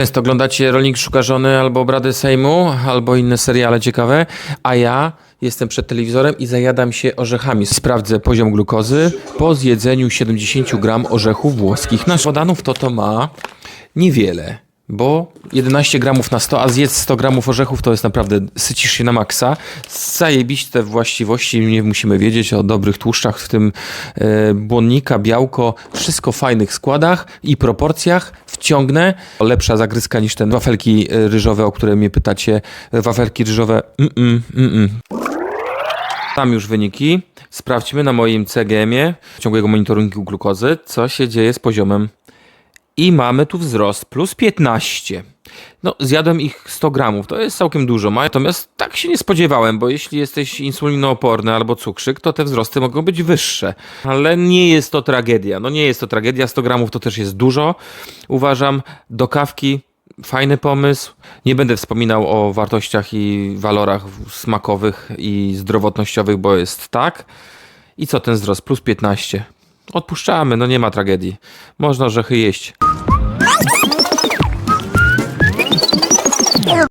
Często oglądacie Rolnik Szuka Żony albo Obrady Sejmu, albo inne seriale ciekawe, a ja jestem przed telewizorem i zajadam się orzechami. Sprawdzę poziom glukozy po zjedzeniu 70 gram orzechów włoskich. Nasz wodanów to to ma niewiele, bo 11 gramów na 100, a zjedz 100 gramów orzechów to jest naprawdę, sycisz się na maksa. Zajebiste właściwości, nie musimy wiedzieć o dobrych tłuszczach, w tym e, błonnika, białko, wszystko w fajnych składach i proporcjach. Wciągnę. Lepsza zagryzka niż ten wafelki e, ryżowe, o które mnie pytacie. Wafelki ryżowe, mm, mm, mm, mm. Tam już wyniki. Sprawdźmy na moim CGM-ie, ciągłego monitoringu glukozy, co się dzieje z poziomem i mamy tu wzrost plus 15. No, zjadłem ich 100 gramów, to jest całkiem dużo, natomiast tak się nie spodziewałem, bo jeśli jesteś insulinooporny albo cukrzyk, to te wzrosty mogą być wyższe. Ale nie jest to tragedia. No nie jest to tragedia, 100 gramów to też jest dużo. Uważam, do kawki fajny pomysł. Nie będę wspominał o wartościach i walorach smakowych i zdrowotnościowych, bo jest tak. I co ten wzrost? Plus 15. Odpuszczamy, no nie ma tragedii. Można orzechy jeść.